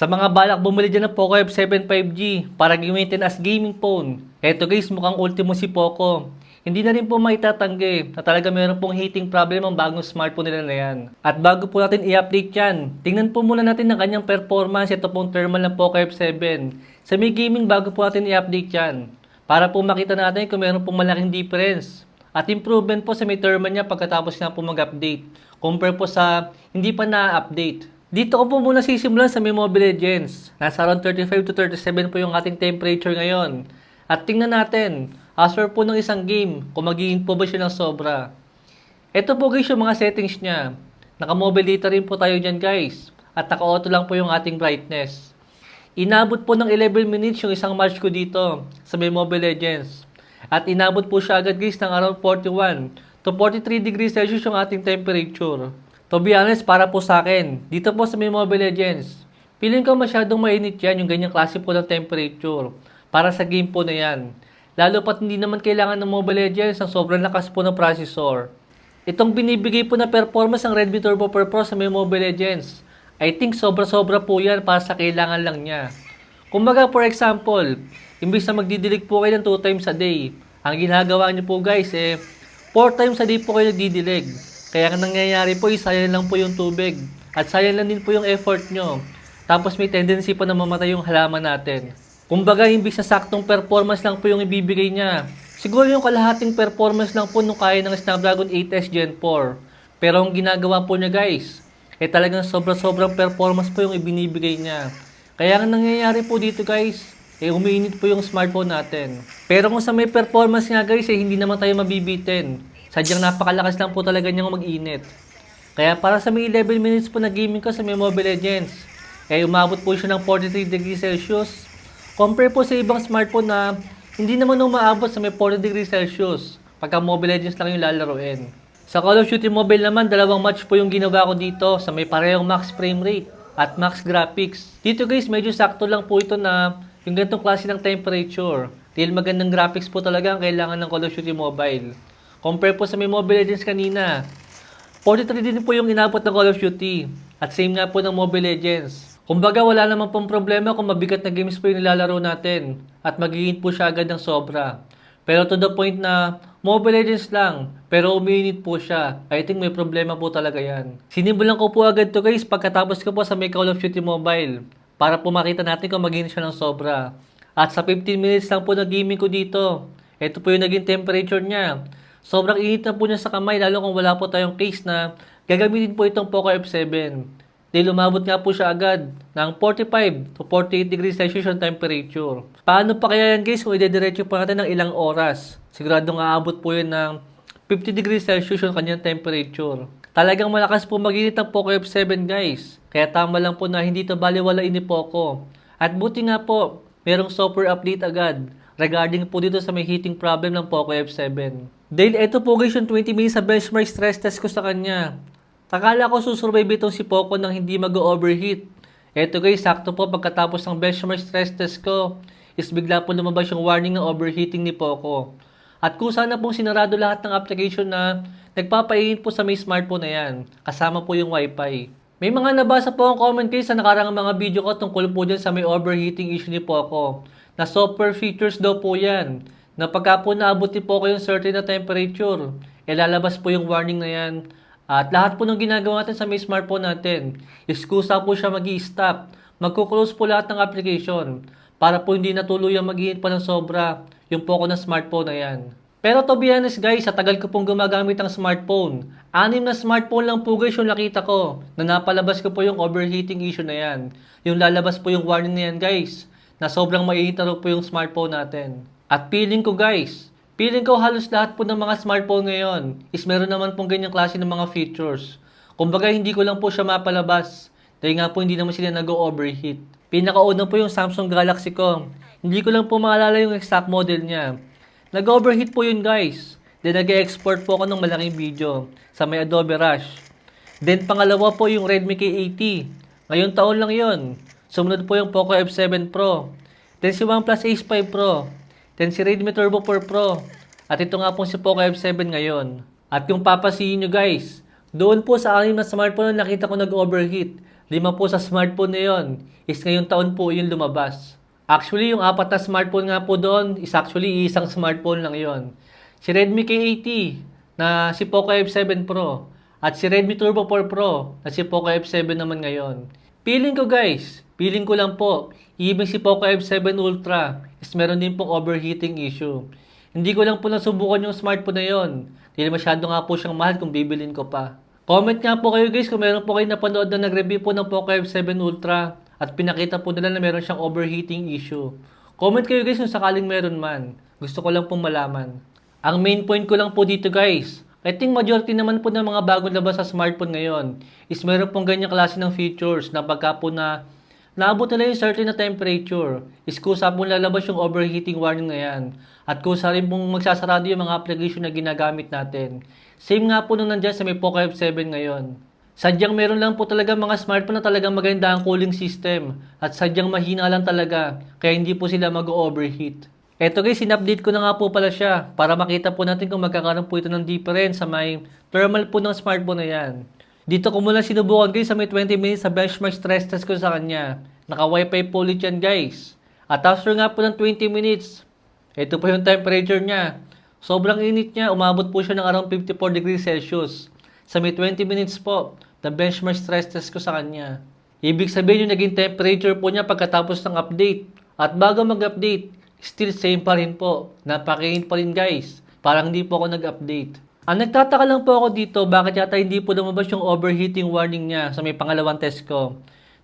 Sa mga balak bumili dyan ng Poco F7 5G para gamitin as gaming phone. Eto guys, mukhang ultimo si Poco. Hindi na rin po maitatanggi na talaga meron pong heating problem ang bagong smartphone nila na yan. At bago po natin i-update yan, tingnan po muna natin ang kanyang performance. Ito pong thermal ng Poco F7. Sa may gaming, bago po natin i-update yan. Para po makita natin kung meron pong malaking difference. At improvement po sa may thermal niya pagkatapos nga po mag-update. Compare po sa hindi pa na-update. Dito ko po muna sisimulan sa Mobile Legends. Nasa around 35 to 37 po yung ating temperature ngayon. At tingnan natin, after po ng isang game, kung magiging po ba siya ng sobra. Ito po guys yung mga settings niya. Naka-mobile data rin po tayo dyan guys. At naka-auto lang po yung ating brightness. Inabot po ng 11 minutes yung isang match ko dito sa Mobile Legends. At inabot po siya agad guys ng around 41 to 43 degrees Celsius yung ating temperature. To be honest, para po sa akin, dito po sa may Mobile Legends, feeling ko masyadong mainit yan yung ganyang klase po ng temperature para sa game po na yan. Lalo pat hindi naman kailangan ng Mobile Legends ang sobrang lakas po ng processor. Itong binibigay po na performance ng Redmi Turbo Pro sa may Mobile Legends, I think sobra-sobra po yan para sa kailangan lang niya. Kumbaga for example, imbis na magdidilig po kayo ng 2 times a day, ang ginagawa niyo po guys eh, 4 times a day po kayo nagdidilig. Kaya ang nangyayari po, sayang lang po yung tubig. At sayang lang din po yung effort nyo. Tapos may tendency pa na mamatay yung halaman natin. Kumbaga, imbis na saktong performance lang po yung ibibigay niya. Siguro yung kalahating performance lang po nung kaya ng Snapdragon 8S Gen 4. Pero ang ginagawa po niya guys, eh talagang sobra-sobrang performance po yung ibinibigay niya. Kaya ang nangyayari po dito guys, eh umiinit po yung smartphone natin. Pero kung sa may performance nga guys, eh hindi naman tayo mabibitin. Sadyang napakalakas lang po talaga niyang mag-init. Kaya para sa may 11 minutes po na gaming ko sa may Mobile Legends, eh umabot po siya ng 43 degrees Celsius. Compare po sa ibang smartphone na hindi naman umaabot sa may 40 degrees Celsius pagka Mobile Legends lang yung lalaroin. Sa Call of Duty Mobile naman, dalawang match po yung ginawa ko dito sa may parehong max frame rate at max graphics. Dito guys, medyo sakto lang po ito na yung ganitong klase ng temperature. Dahil magandang graphics po talaga ang kailangan ng Call of Duty Mobile. Compare po sa may Mobile Legends kanina. 43 din po yung inabot ng Call of Duty. At same nga po ng Mobile Legends. Kumbaga wala naman pong problema kung mabigat na games po yung nilalaro natin. At magiging po siya agad ng sobra. Pero to the point na Mobile Legends lang, pero uminit po siya. I think may problema po talaga yan. Sinimulan ko po agad to guys pagkatapos ko po sa may Call of Duty Mobile. Para po makita natin kung magiging siya ng sobra. At sa 15 minutes lang po na gaming ko dito. Ito po yung naging temperature niya. Sobrang init na po niya sa kamay lalo kung wala po tayong case na gagamitin po itong Poco F7. Dahil umabot nga po siya agad ng 45 to 48 degrees Celsius yung temperature. Paano pa kaya yan guys kung idediretso pa natin ng ilang oras? Siguradong aabot po yun ng 50 degrees Celsius yung kanyang temperature. Talagang malakas po maginit ang Poco F7 guys. Kaya tama lang po na hindi ito baliwala ni Poco. At buti nga po, merong software update agad regarding po dito sa may heating problem ng Poco F7. Dahil ito po guys yung 20 minutes sa benchmark stress test ko sa kanya. Akala ko susurvive itong si Poco nang hindi mag-overheat. Ito guys, sakto po pagkatapos ng benchmark stress test ko, is bigla po lumabas yung warning ng overheating ni Poco. At kung sana pong sinarado lahat ng application na nagpapainit po sa may smartphone na yan, kasama po yung wifi. May mga nabasa po ang comment guys sa nakarang mga video ko tungkol po dyan sa may overheating issue ni Poco. Na software features daw po yan. Na pagka po naabot ni Poco yung certain na temperature, ilalabas po yung warning na yan. At lahat po ng ginagawa natin sa may smartphone natin, is kusa po siya mag stop Magkuklose po lahat ng application para po hindi natuluyang maghihin pa ng sobra yung Poco na smartphone na yan. Pero to be honest guys, sa tagal ko pong gumagamit ng smartphone, anim na smartphone lang po guys yung nakita ko na napalabas ko po yung overheating issue na yan. Yung lalabas po yung warning na yan guys, na sobrang maiinit po yung smartphone natin. At feeling ko guys, feeling ko halos lahat po ng mga smartphone ngayon is meron naman pong ganyang klase ng mga features. Kumbaga hindi ko lang po siya mapalabas dahil nga po hindi naman sila nag-overheat. Pinakauna po yung Samsung Galaxy ko. Hindi ko lang po maalala yung exact model niya. Nag-overheat po yun guys. Then nag-export po ako ng malaking video sa may Adobe Rush. Then pangalawa po yung Redmi K80. Ngayon taon lang yon. Sumunod po yung Poco F7 Pro. Then si OnePlus Ace 5 Pro. Then si Redmi Turbo 4 Pro. At ito nga po si Poco F7 ngayon. At yung papasihin nyo guys, doon po sa anim na smartphone na nakita ko nag-overheat, Lima po sa smartphone na yon is ngayong taon po yung lumabas. Actually, yung apat na smartphone nga po doon is actually isang smartphone lang yon. Si Redmi K80 na si Poco F7 Pro at si Redmi Turbo 4 Pro na si Poco F7 naman ngayon. Feeling ko guys, feeling ko lang po, even si Poco F7 Ultra is meron din pong overheating issue. Hindi ko lang po nasubukan yung smartphone na yon. Dahil masyado nga po siyang mahal kung bibilin ko pa. Comment nga po kayo guys kung meron po kayo napanood na nag-review po ng Poco F7 Ultra at pinakita po nila na meron siyang overheating issue. Comment kayo guys kung sakaling meron man. Gusto ko lang pong malaman. Ang main point ko lang po dito guys, I think majority naman po ng mga bagong labas sa smartphone ngayon is meron pong ganyang klase ng features na pagka po na naabot nila yung certain na temperature is kusa pong lalabas yung overheating warning na yan at kusa rin pong magsasarado yung mga application na ginagamit natin. Same nga po nung nandyan sa may Poco F7 ngayon. Sadyang meron lang po talaga mga smartphone na talagang maganda ang cooling system at sadyang mahina lang talaga kaya hindi po sila mag-overheat. Eto guys, in-update ko na nga po pala siya para makita po natin kung magkakaroon po ito ng difference sa may thermal po ng smartphone na yan. Dito ko muna sinubukan guys sa may 20 minutes sa benchmark stress test ko sa kanya. Naka wifi po ulit yan guys. At after nga po ng 20 minutes, ito po yung temperature niya. Sobrang init niya, umabot po siya ng around 54 degrees Celsius. Sa may 20 minutes po, na benchmark stress test ko sa kanya. Ibig sabihin yung naging temperature po niya pagkatapos ng update. At bago mag-update, still same pa rin po. Napakainit pa rin guys. Parang hindi po ako nag-update. Ang nagtataka lang po ako dito, bakit yata hindi po lumabas yung overheating warning niya sa may pangalawang test ko.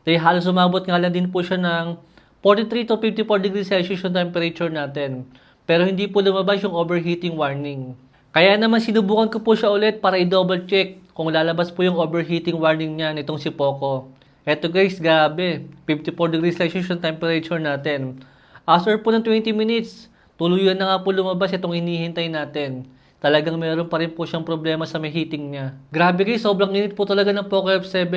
Dahil halos umabot nga lang din po siya ng 43 to 54 degrees Celsius yung temperature natin. Pero hindi po lumabas yung overheating warning. Kaya naman sinubukan ko po siya ulit para i-double check kung lalabas po yung overheating warning niya nitong si Poco. Eto guys, grabe. 54 degrees Celsius yung temperature natin. After po ng 20 minutes, tuluyan na nga po lumabas itong hinihintay natin. Talagang meron pa rin po siyang problema sa may heating niya. Grabe guys, sobrang init po talaga ng Poco F7.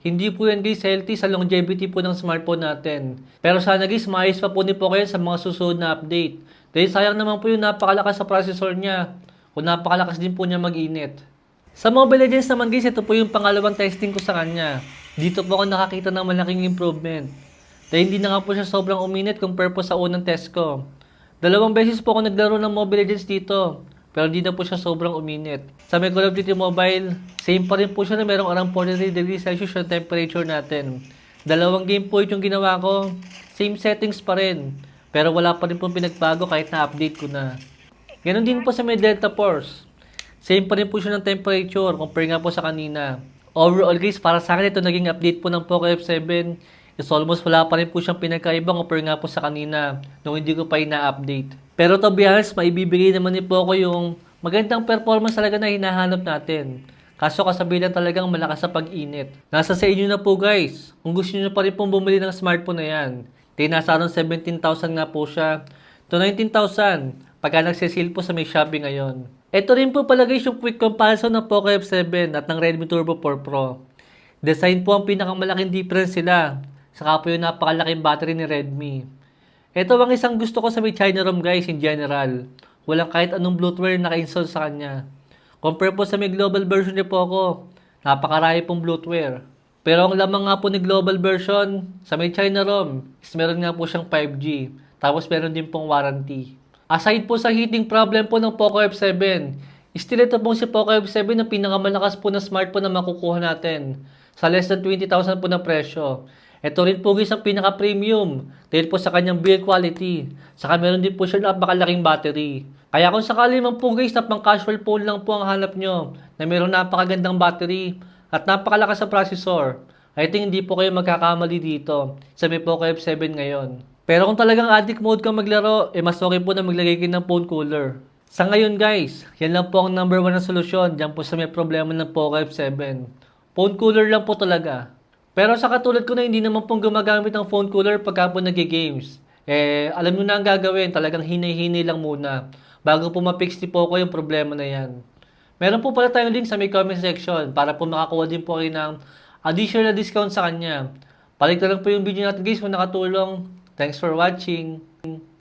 Hindi po yan guys healthy sa longevity po ng smartphone natin. Pero sana guys, maayos pa po ni Poco yan sa mga susunod na update. Dahil sayang naman po yung napakalakas sa processor niya. Kung napakalakas din po niya mag-init. Sa Mobile Legends naman guys, ito po yung pangalawang testing ko sa kanya. Dito po ako nakakita ng malaking improvement. Dahil hindi na nga po siya sobrang uminit compare po sa unang test ko. Dalawang beses po ako naglaro ng Mobile Legends dito. Pero hindi na po siya sobrang uminit. Sa may Call of Duty Mobile, same pa rin po siya na merong around 43 degrees Celsius yung temperature natin. Dalawang game po yung ginawa ko. Same settings pa rin. Pero wala pa rin pong pinagbago kahit na-update ko na. Ganon din po sa may Delta Force. Same pa rin po siya ng temperature compare nga po sa kanina. Overall guys, para sa akin ito naging update po ng Poco F7 is almost wala pa rin po siyang pinagkaiba compare nga po sa kanina nung hindi ko pa ina-update. Pero to be honest, maibibigay naman ni Poco yung magandang performance talaga na hinahanap natin. Kaso kasabihan talagang malakas sa pag-init. Nasa sa inyo na po guys. Kung gusto niyo pa rin pong bumili ng smartphone na yan. Di nasa around 17,000 nga po siya to 19,000 pagka nagsisil po sa may Shopee ngayon. Ito rin po pala guys yung quick comparison ng Poco F7 at ng Redmi Turbo 4 Pro. Design po ang pinakamalaking difference sila. Saka po yung napakalaking battery ni Redmi. Ito ang isang gusto ko sa may China ROM guys in general. Walang kahit anong bloatware na naka-install sa kanya. Compare po sa may global version ni Poco, napakarami pong bloatware. Pero ang lamang nga po ni global version, sa may China ROM, is meron nga po siyang 5G. Tapos meron din pong warranty. Aside po sa heating problem po ng Poco F7, still ito pong si Poco F7 na pinakamalakas po na smartphone na makukuha natin. Sa less than 20,000 po na presyo. Ito rin po guys ang pinaka-premium dahil po sa kanyang build quality. Saka meron din po siya napakalaking battery. Kaya kung sakali man po guys na pang casual phone lang po ang hanap nyo na meron napakagandang battery at napakalakas sa processor, I think hindi po kayo magkakamali dito sa Poco F7 ngayon. Pero kung talagang addict mode ka maglaro, eh mas okay po na maglagay kayo ng phone cooler. Sa ngayon guys, yan lang po ang number one na solusyon dyan po sa may problema ng Poco F7. Phone cooler lang po talaga. Pero sa katulad ko na hindi naman pong gumagamit ng phone cooler pagka po nag-games. Eh, alam nyo na ang gagawin, talagang hinay-hinay lang muna. Bago po ma-fix ni Poco yung problema na yan. Meron po pala tayong link sa may comment section para po makakuha din po kayo ng additional discount sa kanya. Balik na lang po yung video natin guys kung nakatulong. Thanks for watching.